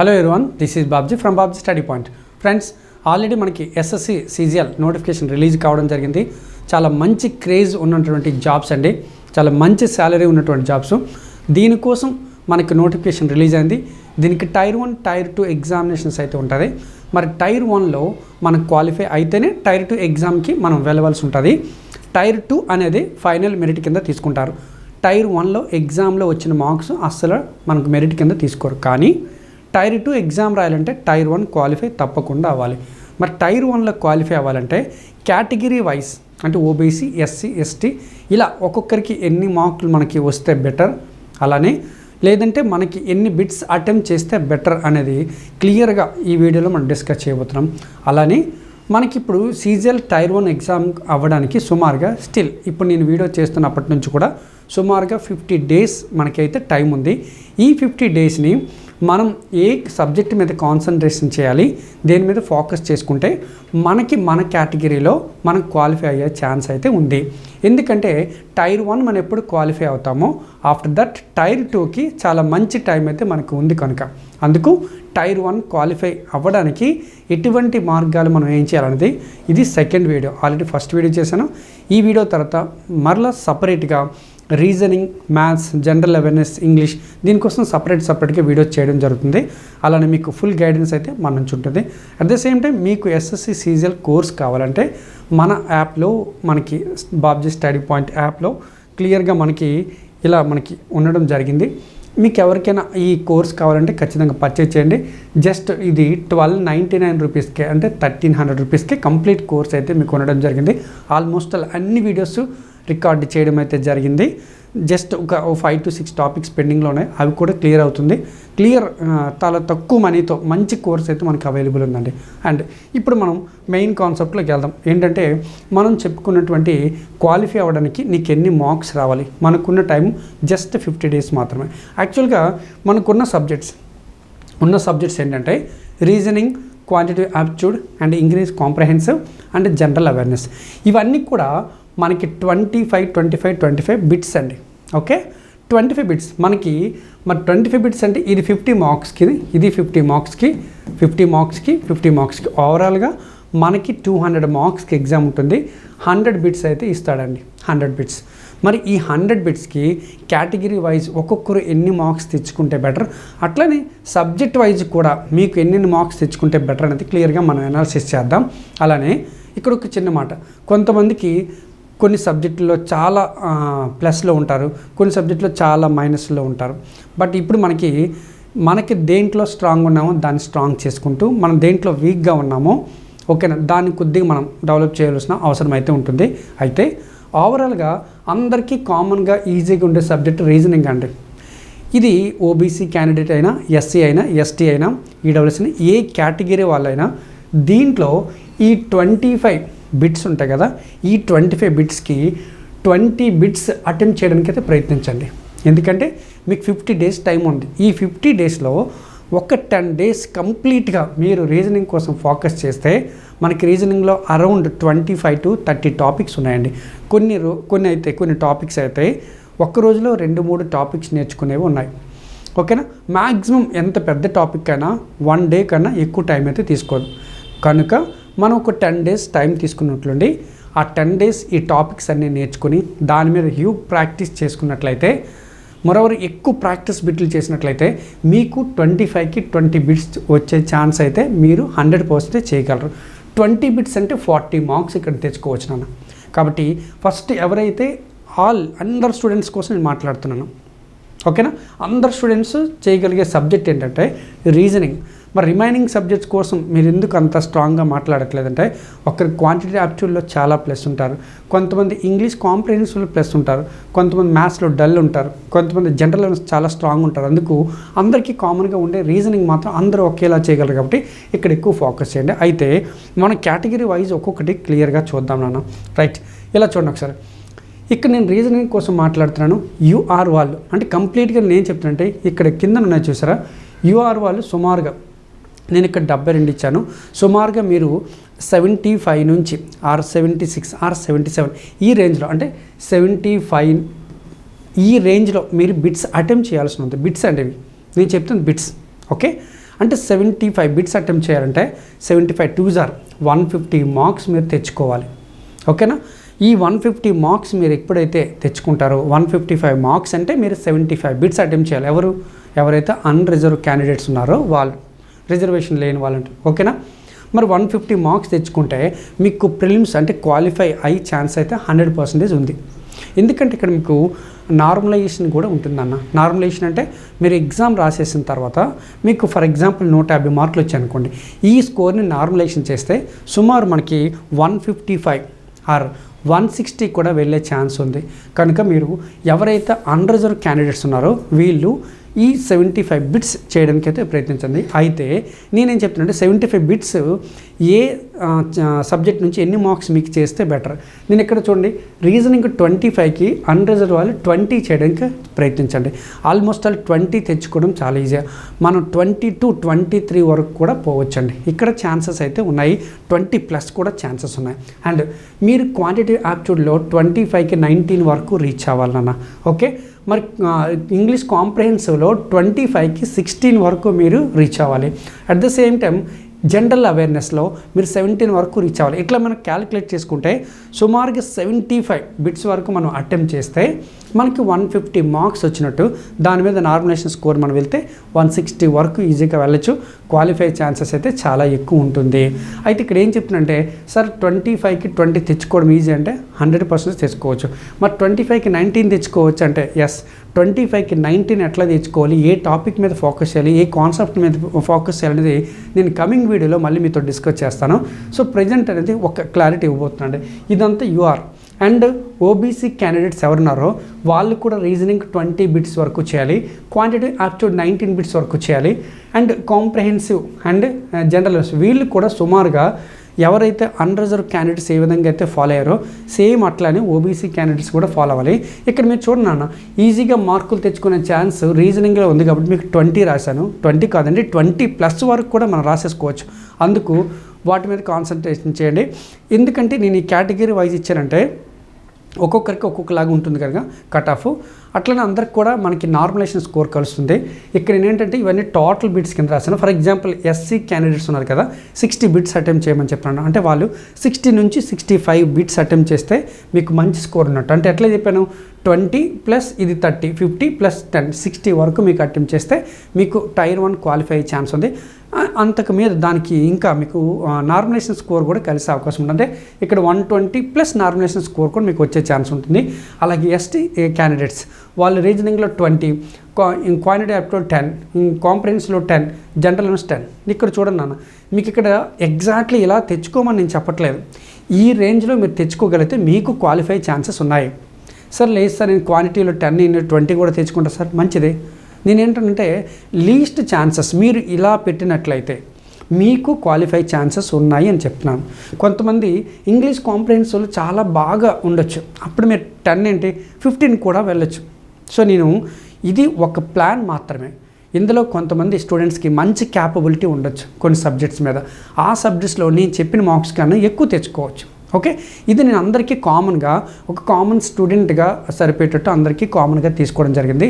Hello everyone this is Babji from Babji study point friends already మనకి SSC CGL notification release కావడం జరిగింది. చాలా మంచి క్రేజ్ ఉన్నటువంటి జాబ్స్ అండి. చాలా మంచి శాలరీ ఉన్నటువంటి జాబ్స్ దీనికోసం మనకి నోటిఫికేషన్ రిలీజ్ అయింది. దీనికి tier one tier two examinations అయితే ఉంటుంది. మరి టైర్ వన్లో మనకు క్వాలిఫై అయితేనే టైర్ టూ ఎగ్జామ్కి మనం వెళ్ళవలసి ఉంటుంది. టైర్ టూ అనేది ఫైనల్ మెరిట్ కింద తీసుకుంటారు. టైర్ వన్లో ఎగ్జామ్లో వచ్చిన మార్క్స్ అస్సలు మనకు మెరిట్ కింద తీసుకోరు. కానీ టైర్ టూ ఎగ్జామ్ రాయాలంటే టైర్ వన్ క్వాలిఫై తప్పకుండా అవ్వాలి. మరి టైర్ వన్లో క్వాలిఫై అవ్వాలంటే కేటగిరీ వైజ్ అంటే ఓబీసీ ఎస్సీ ఎస్టీ ఇలా ఒక్కొక్కరికి ఎన్ని మార్కులు మనకి వస్తే బెటర్ అలానే లేదంటే మనకి ఎన్ని బిట్స్ అటెంప్ట్ చేస్తే బెటర్ అనేది క్లియర్గా ఈ వీడియోలో మనం డిస్కస్ చేయబోతున్నాం. అలానే మనకి ఇప్పుడు సీజల్ టైర్ వన్ ఎగ్జామ్ అవ్వడానికి సుమారుగా స్టిల్ ఇప్పుడు నేను వీడియో చేస్తున్నప్పటి నుంచి కూడా సుమారుగా ఫిఫ్టీ డేస్ మనకైతే టైం ఉంది. ఈ ఫిఫ్టీ డేస్ని మనం ఏ సబ్జెక్ట్ మీద కాన్సన్ట్రేషన్ చేయాలి దేని మీద ఫోకస్ చేసుకుంటే మనకి మన కేటగిరీలో మనం క్వాలిఫై అయ్యే ఛాన్స్ అయితే ఉంది. ఎందుకంటే టైర్ వన్ మనం ఎప్పుడు క్వాలిఫై అవుతామో ఆఫ్టర్ దట్ టైర్ టూకి చాలా మంచి టైం అయితే మనకు ఉంది కనుక. అందుకు టైర్ వన్ క్వాలిఫై అవ్వడానికి ఎటువంటి మార్గాలు మనం ఏం చేయాలనేది ఇది second video. Already first video చేశాను. ఈ వీడియో తర్వాత మరలా సపరేట్గా reasoning maths general awareness English దీనికోసం సపరేట్ సపరేట్గా వీడియోస్ చేయడం జరుగుతుంది. అలానే మీకు ఫుల్ గైడెన్స్ అయితే మన నుంచి ఉంటుంది. అట్ ద సేమ్ టైం మీకు ఎస్ఎస్సి సీజల్ కోర్స్ కావాలంటే మన యాప్లో మనకి బాబ్జీ స్టడీ పాయింట్ యాప్లో క్లియర్గా మనకి ఇలా మనకి ఉండడం జరిగింది. మీకు ఎవరికైనా ఈ కోర్స్ కావాలంటే ఖచ్చితంగా పర్చేజ్ చేయండి. జస్ట్ ఇది ట్వెల్వ్ నైంటీ నైన్ రూపీస్కే అంటే థర్టీన్ హండ్రెడ్ రూపీస్కే కంప్లీట్ కోర్స్ అయితే మీకు ఉండడం జరిగింది. ఆల్మోస్ట్ అన్ని వీడియోస్ రికార్డ్ చేయడం అయితే జరిగింది. జస్ట్ ఒక ఫైవ్ టు సిక్స్ టాపిక్స్ పెండింగ్లో ఉన్నాయి అవి కూడా క్లియర్ అవుతుంది. క్లియర్ చాలా తక్కువ మనీతో మంచి కోర్స్ అయితే మనకు అవైలబుల్ ఉందండి. అండ్ ఇప్పుడు మనం మెయిన్ కాన్సెప్ట్లోకి వెళ్దాం. ఏంటంటే మనం చెప్పుకున్నటువంటి క్వాలిఫై అవ్వడానికి నీకు ఎన్ని మార్క్స్ రావాలి? మనకున్న టైం జస్ట్ ఫిఫ్టీ డేస్ మాత్రమే. యాక్చువల్గా మనకున్న సబ్జెక్ట్స్ ఉన్న సబ్జెక్ట్స్ ఏంటంటే reasoning quantity aptitude and English comprehensive and general awareness. ఇవన్నీ కూడా మనకి twenty five twenty five twenty five bits అండి. ఓకే ట్వంటీ ఫైవ్ బిట్స్ మనకి మరి ట్వంటీ ఫైవ్ బిట్స్ అంటే ఇది ఫిఫ్టీ మార్క్స్కి ఇది ఫిఫ్టీ మార్క్స్కి ఫిఫ్టీ మార్క్స్కి ఫిఫ్టీ మార్క్స్కి ఓవరాల్గా మనకి టూ హండ్రెడ్ మార్క్స్కి ఎగ్జామ్ ఉంటుంది. హండ్రెడ్ బిట్స్ అయితే ఇస్తాడండి. హండ్రెడ్ బిట్స్ మరి ఈ హండ్రెడ్ బిట్స్కి కేటగిరీ వైజ్ ఒక్కొక్కరు ఎన్ని మార్క్స్ తెచ్చుకుంటే బెటర్ అట్లనే సబ్జెక్ట్ వైజ్ కూడా మీకు ఎన్ని మార్క్స్ తెచ్చుకుంటే బెటర్ అనేది క్లియర్గా మనం అనాలిసిస్ చేద్దాం. అలానే ఇక్కడ ఒక చిన్న మాట. కొంతమందికి కొన్ని సబ్జెక్టుల్లో చాలా ప్లస్లో ఉంటారు కొన్ని సబ్జెక్టులో చాలా మైనస్లో ఉంటారు. బట్ ఇప్పుడు మనకి మనకి దేంట్లో స్ట్రాంగ్ ఉన్నామో దాన్ని స్ట్రాంగ్ చేసుకుంటూ మనం దేంట్లో వీక్గా ఉన్నామో ఓకేనా దాన్ని కొద్దిగా మనం డెవలప్ చేయాల్సిన అవసరం అయితే ఉంటుంది. అయితే ఓవరాల్గా అందరికీ కామన్గా ఈజీగా ఉండే సబ్జెక్ట్ రీజనింగ్ అండి. ఇది ఓబీసీ క్యాండిడేట్ అయినా ఎస్సీ అయినా ఎస్టీ అయినా ఈడబ్ల్యూసీ ఏ కేటగిరీ వాళ్ళైనా దీంట్లో ఈ ట్వంటీ ఫైవ్ బిట్స్ ఉంటాయి కదా ఈ ట్వంటీ ఫైవ్ బిట్స్కి ట్వంటీ బిట్స్ అటెంప్ట్ చేయడానికి అయితే ప్రయత్నించండి. ఎందుకంటే మీకు ఫిఫ్టీ డేస్ టైం ఉంది. ఈ ఫిఫ్టీ డేస్లో ఒక టెన్ డేస్ కంప్లీట్గా మీరు రీజనింగ్ కోసం ఫోకస్ చేస్తే మనకి రీజనింగ్లో around twenty five to thirty topics ఉన్నాయండి. కొన్ని రో కొన్ని అయితే కొన్ని టాపిక్స్ అయితే ఒక్క రోజులో రెండు మూడు టాపిక్స్ నేర్చుకునేవి ఉన్నాయి. ఓకేనా? మ్యాక్సిమం ఎంత పెద్ద టాపిక్ అయినా వన్ డే కన్నా ఎక్కువ టైం అయితే తీసుకోదు. కనుక మనం ఒక టెన్ డేస్ టైం తీసుకున్నట్లుండి ఆ టెన్ డేస్ ఈ టాపిక్స్ అన్నీ నేర్చుకుని దాని మీద హ్యూ ప్రాక్టీస్ చేసుకున్నట్లయితే మరోవరు ఎక్కువ ప్రాక్టీస్ బిట్లు చేసినట్లయితే మీకు ట్వంటీ ఫైవ్కి ట్వంటీ బిట్స్ వచ్చే ఛాన్స్ అయితే మీరు హండ్రెడ్ పర్సెంట్ చేయగలరు. ట్వంటీ బిట్స్ అంటే ఫార్టీ మార్క్స్ ఇక్కడ తెచ్చుకోవచ్చు నాన్న. కాబట్టి ఫస్ట్ ఎవరైతే ఆల్ అందరు స్టూడెంట్స్ కోసం నేను మాట్లాడుతున్నాను ఓకేనా? అందరు స్టూడెంట్స్ చేయగలిగే సబ్జెక్ట్ ఏంటంటే రీజనింగ్ మరి రిమైనింగ్ సబ్జెక్ట్స్ కోసం మీరు ఎందుకు అంత స్ట్రాంగ్గా మాట్లాడట్లేదంటే ఒకరి క్వాంటిటీ యాప్ట్యూడ్లో చాలా ప్లస్ ఉంటారు. కొంతమంది ఇంగ్లీష్ కాంప్రిహెన్సివ్లో ప్లస్ ఉంటారు. కొంతమంది మ్యాథ్స్లో డల్ ఉంటారు. కొంతమంది జనరల్ అవేర్నెస్ చాలా స్ట్రాంగ్ ఉంటారు. అందుకు అందరికీ కామన్గా ఉండే రీజనింగ్ మాత్రం అందరూ ఒకేలా చేయగలరు కాబట్టి ఇక్కడ ఎక్కువ ఫోకస్ చేయండి. అయితే మన కేటగిరీ వైజ్ ఒక్కొక్కటి క్లియర్గా చూద్దాం నాన్న. రైట్. ఇలా చూడండి ఒకసారి. ఇక్కడ నేను రీజనింగ్ కోసం మాట్లాడుతున్నాను. యూఆర్ వాళ్ళు. అంటే కంప్లీట్గా నేను చెప్తున్నా అంటే ఇక్కడ కింద ఉన్నాయి చూసారా? యూఆర్ వాళ్ళు సుమారుగా నేను ఇక్కడ డెబ్బై రెండు ఇచ్చాను. సుమారుగా మీరు సెవెంటీ ఫైవ్ నుంచి or seventy six or seventy seven ఈ రేంజ్లో అంటే సెవెంటీ ఫైవ్ ఈ రేంజ్లో మీరు బిట్స్ అటెంప్ట్ చేయాల్సి ఉంది బిట్స్ అంటే నేను చెప్తుంది బిట్స్. ఓకే? అంటే సెవెంటీ ఫైవ్ బిట్స్ అటెంప్ట్ చేయాలంటే సెవెంటీ ఫైవ్ టూ జార్ వన్ ఫిఫ్టీ మార్క్స్ మీరు తెచ్చుకోవాలి. ఓకేనా? ఈ వన్ ఫిఫ్టీ మార్క్స్ మీరు ఎప్పుడైతే తెచ్చుకుంటారో వన్ ఫిఫ్టీ ఫైవ్ మార్క్స్ అంటే మీరు సెవెంటీ ఫైవ్ బిట్స్ అటెంప్ట్ చేయాలి. ఎవరు? ఎవరైతే అన్రిజర్వ్ క్యాండిడేట్స్ ఉన్నారో వాళ్ళు. రిజర్వేషన్ లేని వాళ్ళంటే. ఓకేనా? మరి వన్ ఫిఫ్టీ మార్క్స్ తెచ్చుకుంటే మీకు ప్రిలిమ్స్ అంటే క్వాలిఫై అయ్యే ఛాన్స్ అయితే హండ్రెడ్ పర్సెంటేజ్ ఉంది. ఎందుకంటే ఇక్కడ మీకు నార్మలైజేషన్ కూడా ఉంటుందన్న నార్మలైజేషన్ అంటే మీరు ఎగ్జామ్ రాసేసిన తర్వాత మీకు ఫర్ ఎగ్జాంపుల్ నూట యాభై మార్కులు వచ్చాయి అనుకోండి. ఈ స్కోర్ని నార్మలైజేషన్ చేస్తే సుమారు మనకి one fifty five or one sixty కూడా వెళ్ళే ఛాన్స్ ఉంది. కనుక మీరు ఎవరైతే అన్రిజర్వ్ క్యాండిడేట్స్ ఉన్నారో వీళ్ళు ఈ సెవెంటీ ఫైవ్ బిట్స్ చేయడానికి అయితే ప్రయత్నించండి. అయితే నేనేం చెప్తున్నానంటే సెవెంటీ ఫైవ్ బిట్స్ ఏ సబ్జెక్ట్ నుంచి ఎన్ని మార్క్స్ మీకు చేస్తే బెటర్ నేను ఇక్కడ చూడండి రీజనింగ్ ట్వంటీ ఫైవ్కి అన్రిజర్వ్ వాళ్ళు ట్వంటీ చేయడానికి ప్రయత్నించండి. ఆల్మోస్ట్ ఆల్ ట్వంటీ తెచ్చుకోవడం చాలా ఈజీ మనం ట్వంటీ టు ట్వంటీ త్రీ వరకు కూడా పోవచ్చండి. ఇక్కడ ఛాన్సెస్ అయితే ఉన్నాయి. ట్వంటీ ప్లస్ కూడా ఛాన్సెస్ ఉన్నాయి. అండ్ మీరు క్వాంటిటీ యాప్ట్యూడ్లో ట్వంటీ ఫైవ్కి నైన్టీన్ వరకు రీచ్ అవ్వాలన్నా ఓకే మరి ఇంగ్లీష్ కాంప్రహెన్సివ్లో ట్వంటీ ఫైవ్కి సిక్స్టీన్ వరకు మీరు రీచ్ అవ్వాలి. At the same time general అవేర్నెస్లో మీరు సెవెంటీన్ వరకు రీచ్ అవ్వాలి. ఇట్లా మనం క్యాలిక్యులేట్ చేసుకుంటే సుమారుగా సెవెంటీ ఫైవ్ బిట్స్ వరకు మనం అటెంప్ట్ చేస్తే మనకి వన్ ఫిఫ్టీ మార్క్స్ వచ్చినట్టు దాని మీద నార్మలేషన్ స్కోర్ మనం వెళ్తే వన్ సిక్స్టీ వరకు ఈజీగా వెళ్ళొచ్చు. క్వాలిఫై ఛాన్సెస్ అయితే చాలా ఎక్కువ ఉంటుంది. అయితే ఇక్కడ ఏం చెప్తుందంటే సార్ ట్వంటీ ఫైవ్కి ట్వంటీ తెచ్చుకోవడం ఈజీ అంటే హండ్రెడ్ పర్సెంట్ తెచ్చుకోవచ్చు. మరి ట్వంటీ ఫైవ్కి నైన్టీన్ తెచ్చుకోవచ్చు అంటే ఎస్ ట్వంటీ ఫైవ్కి నైన్టీన్ ఎట్లా తెచ్చుకోవాలి? ఏ టాపిక్ మీద ఫోకస్ చేయాలి? ఏ కాన్సెప్ట్ మీద ఫోకస్ చేయాలి అనేది నేను కమింగ్ వీడియోలో మళ్ళీ మీతో డిస్కస్ చేస్తాను. సో ప్రజెంట్ అనేది ఒక క్లారిటీ ఇవ్వబోతున్నాండి. ఇదంతా యూఆర్. అండ్ ఓబీసీ క్యాండిడేట్స్ ఎవరున్నారో వాళ్ళు కూడా రీజనింగ్ ట్వంటీ బిట్స్ వరకు చేయాలి క్వాంటిటీ యాప్ట్యూడ్ నైన్టీన్ బిట్స్ వరకు చేయాలి. And comprehensive and uh, general వీళ్ళు కూడా సుమారుగా ఎవరైతే అన్రిజర్వ్ క్యాండిడేట్స్ ఏ విధంగా అయితే ఫాలో అయ్యారో సేమ్ అట్లానే ఓబీసీ క్యాండిడేట్స్ కూడా ఫాలో అవ్వాలి. ఇక్కడ మీరు చూడండి ఈజీగా మార్కులు తెచ్చుకునే ఛాన్స్ రీజనింగ్లో ఉంది కాబట్టి మీకు ట్వంటీ రాశాను. ట్వంటీ కాదండి ట్వంటీ ప్లస్ వరకు కూడా మనం రాసేసుకోవచ్చు. అందుకు వాటి మీద కాన్సన్ట్రేషన్ చేయండి. ఎందుకంటే నేను ఈ కేటగిరీ వైజ్ ఇచ్చానంటే ఒక్కొక్కరికి ఒక్కొక్కలాగా ఉంటుంది కనుక కట్ ఆఫ్ అట్లనే అందరికి కూడా మనకి నార్మలైజేషన్ స్కోర్ కలుస్తుంది. ఇక్కడ ఏంటంటే ఇవన్నీ టోటల్ బిట్స్ కింద రాశాను. ఫర్ ఎగ్జాంపుల్ ఎస్సీ క్యాండిడేట్స్ ఉన్నారు కదా సిక్స్టీ బిట్స్ అటెంప్ట్ చేయమని చెప్పాను. అంటే వాళ్ళు సిక్స్టీ నుంచి సిక్స్టీ ఫైవ్ బిట్స్ అటెంప్ట్ చేస్తే మీకు మంచి స్కోర్ ఉన్నట్టు. అంటే ఎట్లా చెప్పాను? ట్వంటీ ప్లస్ ఇది thirty fifty plus ten sixty వరకు మీకు అటెంప్ట్ చేస్తే మీకు టైర్ వన్ క్వాలిఫై అయ్యే ఛాన్స్ ఉంది. అంతకు మీద దానికి ఇంకా మీకు నార్మలైజేషన్ స్కోర్ కూడా కలిసే అవకాశం ఉంటుంది. అంటే ఇక్కడ one twenty plus normalization score కూడా మీకు వచ్చే ఛాన్స్ ఉంటుంది. అలాగే ఎస్టీ క్యాండిడేట్స్ వాళ్ళు రీజనింగ్లో ట్వంటీ క్వాంటిటీ యాప్లో టెన్ కాంప్రహెన్స్లో టెన్ జనరల్ అవేర్నెస్ టెన్. ఇక్కడ చూడండి నాన్న మీకు ఇక్కడ ఎగ్జాక్ట్లీ ఇలా తెచ్చుకోమని నేను చెప్పట్లేదు. ఈ రేంజ్లో మీరు తెచ్చుకోగలిగితే మీకు క్వాలిఫై ఛాన్సెస్ ఉన్నాయి. సార్ లేదు సార్ నేను క్వాంటిటీలో టెన్ ట్వంటీ కూడా తెచ్చుకుంటా సార్ మంచిది. నేను ఏంటంటే లీస్ట్ ఛాన్సెస్ మీరు ఇలా పెట్టినట్లయితే మీకు క్వాలిఫై ఛాన్సెస్ ఉన్నాయి అని చెప్తున్నాను. కొంతమంది ఇంగ్లీష్ కాంప్రహెన్సివ్లో చాలా బాగా ఉండొచ్చు. అప్పుడు మీరు టెన్ ఏంటి ఫిఫ్టీన్ కూడా వెళ్ళొచ్చు. సో నేను ఇది ఒక ప్లాన్ మాత్రమే. ఇందులో కొంతమంది స్టూడెంట్స్కి మంచి క్యాపబిలిటీ ఉండొచ్చు కొన్ని సబ్జెక్ట్స్ మీద. ఆ సబ్జెక్ట్స్లో నేను చెప్పిన మార్క్స్ కన్నా ఎక్కువ తెచ్చుకోవచ్చు. ఓకే? ఇది నేను అందరికీ కామన్గా ఒక కామన్ స్టూడెంట్గా సరిపోయేటట్టు అందరికీ కామన్గా తీసుకోవడం జరిగింది.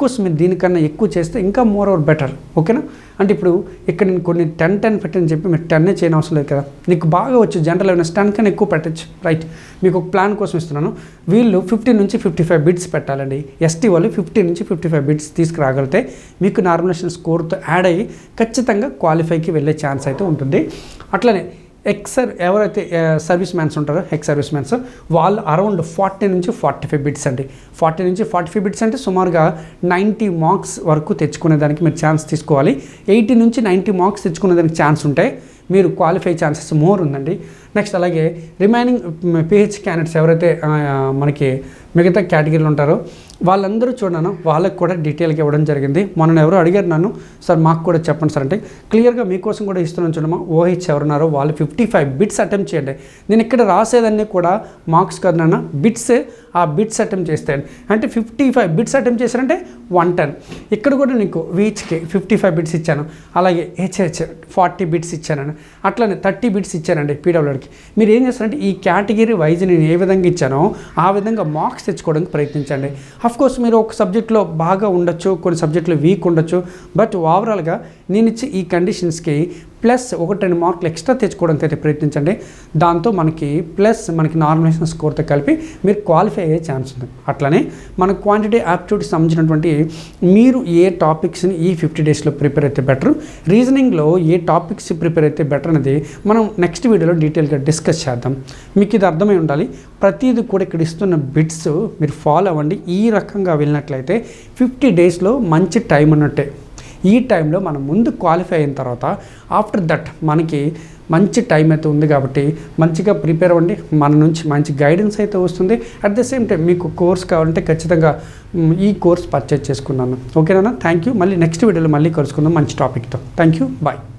కోర్స్ మీరు దీనికన్నా ఎక్కువ చేస్తే ఇంకా మోర్ ఓవర్ బెటర్ ఓకేనా? అంటే ఇప్పుడు ఇక్కడ నేను కొన్ని టెన్ టెన్ పెట్టని చెప్పి మీరు టెన్నే చేయని అవసరం లేదు కదా? నీకు బాగా వచ్చు జనరల్ అవేర్నెస్ టెన్ కన్నా ఎక్కువ పెట్టచ్చు రైట్ మీకు ఒక ప్లాన్ కోసం ఇస్తున్నాను. వీళ్ళు ఫిఫ్టీ నుంచి ఫిఫ్టీ ఫైవ్ బిట్స్ పెట్టాలండి ఎస్టీ వాళ్ళు ఫిఫ్టీ నుంచి ఫిఫ్టీ ఫైవ్ బిట్స్ తీసుకురాగలిగితే మీకు నార్మినేషన్ స్కోర్తో యాడ్ అయ్యి ఖచ్చితంగా క్వాలిఫైకి వెళ్ళే ఛాన్స్ అయితే ఉంటుంది. అట్లనే ఎక్సర్ ఎవరైతే సర్వీస్ మ్యాన్స్ ఉంటారో ఎక్స్ సర్వీస్ మ్యాన్స్ వాళ్ళు అరౌండ్ ఫార్టీ నుంచి ఫార్టీ ఫైవ్ బిట్స్ అండి. ఫార్టీ నుంచి ఫార్టీ ఫైవ్ బిట్స్ అంటే సుమారుగా నైంటీ మార్క్స్ వరకు తెచ్చుకునే దానికి మీరు ఛాన్స్ తీసుకోవాలి. ఎయిటీ నుంచి నైంటీ మార్క్స్ తెచ్చుకునే దానికి ఛాన్స్ ఉంటాయి మీరు క్వాలిఫై ఛాన్సెస్ మోర్ ఉందండి. నెక్స్ట్ అలాగే రిమైనింగ్ పిహెచ్ క్యాండిడేట్స్ ఎవరైతే మనకి మిగతా కేటగిరీలు ఉంటారో వాళ్ళందరూ చూడను వాళ్ళకి కూడా డీటెయిల్గా ఇవ్వడం జరిగింది. మొన్న ఎవరో అడిగారు నన్ను సార్ మాకు కూడా చెప్పండి సార్ అంటే క్లియర్గా మీకోసం కూడా ఇస్తున్నాను చూడమా ఓహెచ్ ఎవరున్నారో వాళ్ళు ఫిఫ్టీ ఫైవ్ బిట్స్ అటెంప్ట్ చేయండి. నేను ఇక్కడ రాసేదన్నీ కూడా మార్క్స్ కాదు నాన్న బిట్స్ ఆ బిట్స్ అటెంప్ట్ చేస్తాను అంటే ఫిఫ్టీ ఫైవ్ బిట్స్ అటెంప్ట్ చేశారంటే వన్ టెన్ ఇక్కడ కూడా నీకు వీచ్కి ఫిఫ్టీ ఫైవ్ బిట్స్ ఇచ్చాను. అలాగే హెచ్హెచ్ ఫార్టీ బిట్స్ ఇచ్చాను ఇచ్చాను అట్లనే థర్టీ బిట్స్ ఇచ్చానండి పీడబ్ల్యూడికి మీరు ఏం చేస్తారంటే ఈ కేటగిరీ వైజ్ నేను ఏ విధంగా ఇచ్చానో ఆ విధంగా మార్క్స్ తెచ్చుకోవడానికి ప్రయత్నించండి. కోర్స్ మీరు ఒక సబ్జెక్ట్లో బాగా ఉండొచ్చు కొన్ని సబ్జెక్టులో వీక్ ఉండొచ్చు బట్ ఓవరాల్గా నేను ఇచ్చే ఈ కండిషన్స్కి ప్లస్ ఒకటి రెండు మార్కులు ఎక్స్ట్రా తెచ్చుకోవడానికి అయితే ప్రయత్నించండి. దాంతో మనకి ప్లస్ మనకి నార్మలైజేషన్ స్కోర్తో కలిపి మీరు క్వాలిఫై అయ్యే ఛాన్స్ ఉంది అట్లనే మన క్వాంటిటీ యాప్టిట్యూడ్కి సంబంధించినటువంటి మీరు ఏ టాపిక్స్ని ఈ ఫిఫ్టీ డేస్లో ప్రిపేర్ అయితే బెటర్? రీజనింగ్లో ఏ టాపిక్స్ ప్రిపేర్ అయితే బెటర్ అనేది మనం నెక్స్ట్ వీడియోలో డీటెయిల్గా డిస్కస్ చేద్దాం. మీకు ఇది అర్థమై ఉండాలి. ప్రతిదీ కూడా ఇక్కడ ఇస్తున్న బిట్స్ మీరు ఫాలో అవ్వండి. ఈ రకంగా వెళ్ళినట్లయితే ఫిఫ్టీ డేస్లో మంచి టైం ఉన్నట్టే. ఈ టైంలో మనం ముందు క్వాలిఫై అయిన తర్వాత ఆఫ్టర్ దట్ మనకి మంచి టైం అయితే ఉంది కాబట్టి మంచిగా ప్రిపేర్ అవ్వండి. మన నుంచి మంచి గైడెన్స్ అయితే వస్తుంది. అట్ ద సేమ్ టైం మీకు కోర్స్ కావాలంటే ఖచ్చితంగా ఈ కోర్స్ పర్చేజ్ చేసుకున్నాను. ఓకేనా థ్యాంక్ యూ మళ్ళీ నెక్స్ట్ వీడియోలో మళ్ళీ కలుసుకుందాం మంచి టాపిక్తో థ్యాంక్ యూ బాయ్